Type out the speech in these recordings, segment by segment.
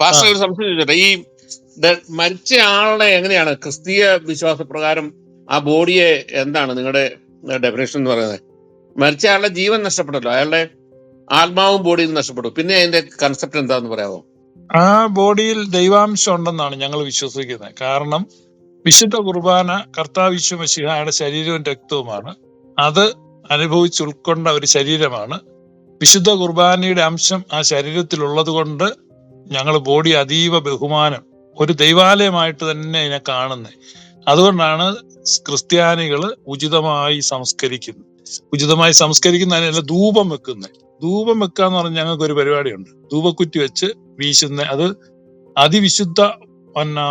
Pastor ഒരു സംശയം ചോദിച്ചോട്ടെ ഈ മരിച്ച ആളുടെ എങ്ങനെയാണ്? ക്രിസ്തീയ വിശ്വാസപ്രകാരം ആ ബോഡിയെ എന്താണ് നിങ്ങളുടെ ഡെഫിനേഷൻ എന്ന് പറയുന്നത്? മരിച്ച ആളുടെ ജീവൻ നഷ്ടപ്പെട്ടല്ലോ. അയാളുടെ ആത്മാവും ബോഡിയും നഷ്ടപ്പെട്ടു. പിന്നെ അതിന്റെ കൺസെപ്റ്റ് എന്താന്ന് പറയാമോ ആ ബോഡിയിൽ ദൈവാംശം ഉണ്ടെന്നാണ് ഞങ്ങൾ വിശ്വസിക്കുന്നത്. കാരണം വിശുദ്ധ കുർബാന കർത്താവ് വിശ്വമശിഹായുടെ ശരീരവും രക്തവുമാണ്. അത് അനുഭവിച്ച് ഉൾക്കൊണ്ട ഒരു ശരീരമാണ്. വിശുദ്ധ കുർബാനയുടെ അംശം ആ ശരീരത്തിലുള്ളത് കൊണ്ട് ഞങ്ങൾ ബോഡി അതീവ ബഹുമാനം. ഒരു ദൈവാലയമായിട്ട് തന്നെ ഇതിനെ കാണുന്നത് അതുകൊണ്ടാണ് ക്രിസ്ത്യാനികൾ ഉചിതമായി സംസ്കരിക്കുന്നത് ഉചിതമായി സംസ്കരിക്കുന്നതിനല്ല ധൂപം വെക്കുന്നത് ധൂപം വെക്കുക എന്ന് പറഞ്ഞാൽ ഞങ്ങൾക്ക് ഒരു പരിപാടിയുണ്ട്. ധൂപക്കുറ്റി വെച്ച് വീശുന്ന. അത് അതിവിശുദ്ധ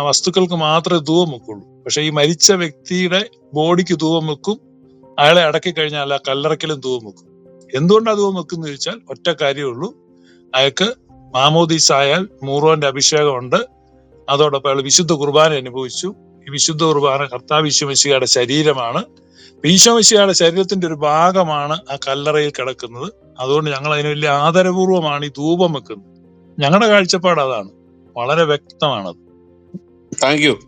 വസ്തുക്കൾക്ക് മാത്രമേ ധൂപം വെക്കുള്ളൂ. പക്ഷെ ഈ മരിച്ച വ്യക്തിയുടെ ബോഡിക്ക് ധൂപം വെക്കും. അയാളെ അടക്കി കഴിഞ്ഞാൽ ആ കല്ലറയ്ക്കലും ധൂപം വെക്കും. എന്തുകൊണ്ടാണ് ധൂപം വെക്കുന്നത് ചോദിച്ചാൽ ഒറ്റ കാര്യമേ ഉള്ളൂ. അയാൾക്ക് മാമോദീസ് ആയാൽ മൂറോന്റെ അഭിഷേകമുണ്ട്. അതോടൊപ്പം അയാൾ വിശുദ്ധ കുർബാന അനുഭവിച്ചു. ഈ വിശുദ്ധ കുർബാന കർത്താവ് ഈശോമിശിയുടെ ശരീരമാണ്. ഈശോമിശിയുടെ ശരീരത്തിന്റെ ഒരു ഭാഗമാണ് ആ കല്ലറയിൽ കിടക്കുന്നത്. അതുകൊണ്ട് ഞങ്ങൾ അതിന് വലിയ ആദരപൂർവമാണ് ഈ ധൂപം വെക്കുന്നത്. ഞങ്ങളുടെ കാഴ്ചപ്പാട് അതാണ്. വളരെ വ്യക്തമാണത്. താങ്ക് യു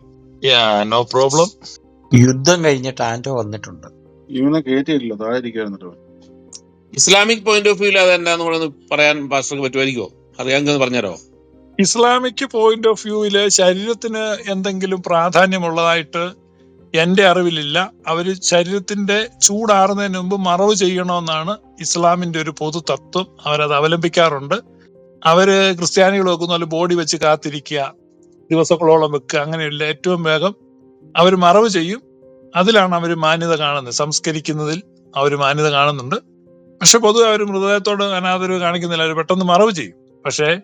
നോ പ്രോബ്ലം യുദ്ധം കഴിഞ്ഞിട്ട് ആന്റോ വന്നിട്ടുണ്ട്. ഇവനെ കേട്ടിട്ടില്ല താഴെ ഇസ്ലാമിക് പോയിന്റ് ഓഫ് വ്യൂല അത് എന്താന്ന് പറയാൻ പാസ്റ്റർക്ക് പറ്റുമായിരിക്കോ അറിയാമെന്ന് പറഞ്ഞാലോ ഇസ്ലാമിക് പോയിന്റ് ഓഫ് വ്യൂവിൽ ശരീരത്തിന് എന്തെങ്കിലും പ്രാധാന്യമുള്ളതായിട്ട് എന്റെ അറിവിലില്ല. അവർ ശരീരത്തിന്റെ ചൂടാറുന്നതിന് മുമ്പ് മറവ് ചെയ്യണമെന്നാണ് ഇസ്ലാമിന്റെ ഒരു പൊതു തത്വം. അവരത് അവലംബിക്കാറുണ്ട്. അവർ ക്രിസ്ത്യാനികൾ വെക്കുന്ന പോലെ ബോഡി വെച്ച് കാത്തിരിക്കുക ദിവസങ്ങളോളം വെക്കുക അങ്ങനെയുള്ള ഏറ്റവും വേഗം അവർ മറവ് ചെയ്യും. അതിലാണ് അവർ മാന്യത കാണുന്നത്. സംസ്കരിക്കുന്നതിൽ അവർ മാന്യത കാണുന്നുണ്ട്. പക്ഷെ പൊതുവെ അവർ മൃതദേഹത്തോട് അനാദരവ് കാണിക്കുന്നില്ല. അവർ പെട്ടെന്ന് മറവ് ചെയ്യും. പക്ഷേ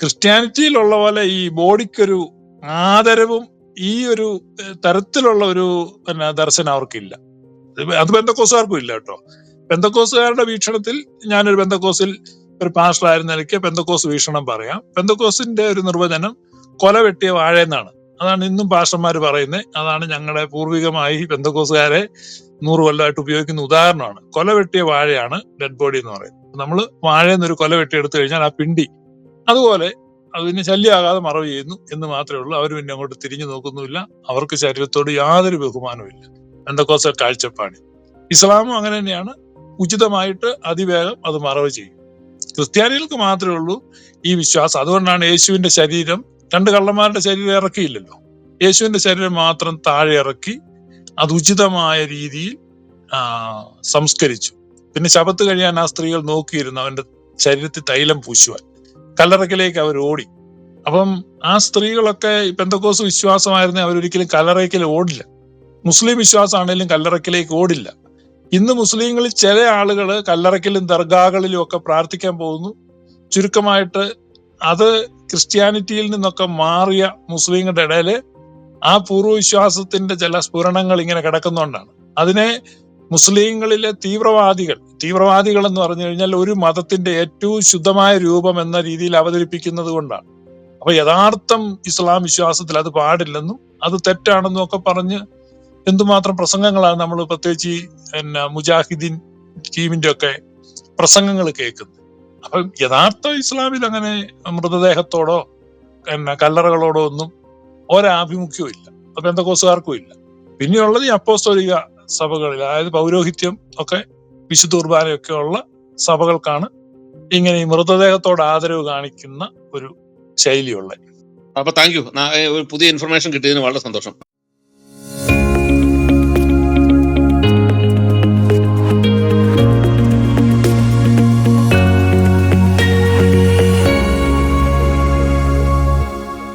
ക്രിസ്ത്യാനിറ്റിയിലുള്ള പോലെ ഈ ബോഡിക്കൊരു ആദരവും ഈ ഒരു തരത്തിലുള്ള ഒരു പിന്നെ ദർശനം അവർക്കില്ല. അത് ബന്ധക്കോസുകാർക്കും ഇല്ല കേട്ടോ. ബന്ധക്കോസുകാരുടെ വീക്ഷണത്തിൽ ഞാനൊരു ബന്ധക്കോസിൽ ഒരു പാസ്റ്റർ ആയിരുന്ന നിലയ്ക്ക് ബന്ധക്കോസ് വീക്ഷണം പറയാം. ബന്ധക്കോസിന്റെ ഒരു നിർവചനം കൊല വെട്ടിയ വാഴ എന്നാണ്. അതാണ് ഇന്നും പാസ്റ്റർമാർ പറയുന്നത് അതാണ് ഞങ്ങളുടെ പൂർവികമായി ബന്ധക്കോസുകാരെ നൂറ് കൊല്ലമായിട്ട് ഉപയോഗിക്കുന്ന ഉദാഹരണമാണ്. കൊല വെട്ടിയ വാഴയാണ് ഡെഡ് ബോഡി എന്ന് പറയുന്നത്. നമ്മൾ വാഴയിൽ ഒരു കൊല വെട്ടി എടുത്തു കഴിഞ്ഞാൽ ആ പിണ്ടി അതുപോലെ അതിന് ശല്യമാകാതെ മറവ് ചെയ്യുന്നു എന്ന് മാത്രമേ ഉള്ളൂ. അവർ പിന്നെ അങ്ങോട്ട് തിരിഞ്ഞു നോക്കുന്നുമില്ല. അവർക്ക് ശരീരത്തോട് യാതൊരു ബഹുമാനവും ഇല്ല എന്തൊക്കെ കാഴ്ചപ്പാട്. ഇസ്ലാമും അങ്ങനെ തന്നെയാണ്. ഉചിതമായിട്ട് അതിവേഗം അത് മറവ് ചെയ്യും. ക്രിസ്ത്യാനികൾക്ക് മാത്രമേ ഉള്ളൂ ഈ വിശ്വാസം. അതുകൊണ്ടാണ് യേശുവിന്റെ ശരീരം രണ്ട് കള്ളന്മാരുടെ ശരീരം ഇറക്കിയില്ലല്ലോ. യേശുവിന്റെ ശരീരം മാത്രം താഴെ ഇറക്കി അത് ഉചിതമായ രീതിയിൽ സംസ്കരിച്ചു. പിന്നെ ശബത്ത് കഴിയാൻ ആ സ്ത്രീകൾ നോക്കിയിരുന്നു അവന്റെ ശരീരത്തിൽ തൈലം പൂശുവാൻ. കല്ലറയ്ക്കലേക്ക് അവർ ഓടി. അപ്പം ആ സ്ത്രീകളൊക്കെ പെന്തക്കോസ് വിശ്വാസമായിരുന്നെ അവരൊരിക്കലും കല്ലറയ്ക്കൽ ഓടില്ല. മുസ്ലിം വിശ്വാസമാണെങ്കിലും കല്ലറയ്ക്കലേക്ക് ഓടില്ല. ഇന്ന് മുസ്ലിങ്ങളിൽ ചില ആളുകൾ കല്ലറയ്ക്കലും ദർഗാകളിലും ഒക്കെ പ്രാർത്ഥിക്കാൻ പോകുന്നു. ചുരുക്കമായിട്ട് അത് ക്രിസ്ത്യാനിറ്റിയിൽ നിന്നൊക്കെ മാറിയ മുസ്ലിങ്ങളുടെ ഇടയിൽ ആ പൂർവവിശ്വാസത്തിന്റെ ചില സ്ഫുരണങ്ങൾ ഇങ്ങനെ കിടക്കുന്നതുകൊണ്ടാണ് അതിനെ മുസ്ലിങ്ങളിലെ തീവ്രവാദികൾ തീവ്രവാദികൾ എന്ന് പറഞ്ഞു കഴിഞ്ഞാൽ ഒരു മതത്തിന്റെ ഏറ്റവും ശുദ്ധമായ രൂപം എന്ന രീതിയിൽ അവതരിപ്പിക്കുന്നത് കൊണ്ടാണ്. അപ്പൊ യഥാർത്ഥം ഇസ്ലാം വിശ്വാസത്തിൽ അത് പാടില്ലെന്നും അത് തെറ്റാണെന്നും ഒക്കെ പറഞ്ഞ് എന്തുമാത്രം പ്രസംഗങ്ങളാണ് നമ്മൾ പ്രത്യേകിച്ച് ഈ പിന്നെ മുജാഹിദീൻ ടീമിന്റെ ഒക്കെ പ്രസംഗങ്ങൾ കേൾക്കുന്നത്. അപ്പൊ യഥാർത്ഥ ഇസ്ലാമിൽ അങ്ങനെ മൃതദേഹത്തോടോ പിന്നെ കല്ലറകളോടോ ഒന്നും ഒരാഭിമുഖ്യവും ഇല്ല. അപ്പൊ എന്തൊക്കെ ഇല്ല. പിന്നെയുള്ളത് ഈ അപ്പോസ്തോലിക സഭകളിൽ അതായത് പൗരോഹിത്യം ഒക്കെ വിശുദ്ധ കുർബാനയൊക്കെ ഉള്ള സഭകൾക്കാണ് ഇങ്ങനെ ഈ മൃതദേഹത്തോട് ആദരവ് കാണിക്കുന്ന ഒരു ശൈലിയുള്ളത്. അപ്പൊ താങ്ക് യു. ഒരു പുതിയ ഇൻഫർമേഷൻ കിട്ടിയതിന് വളരെ സന്തോഷം.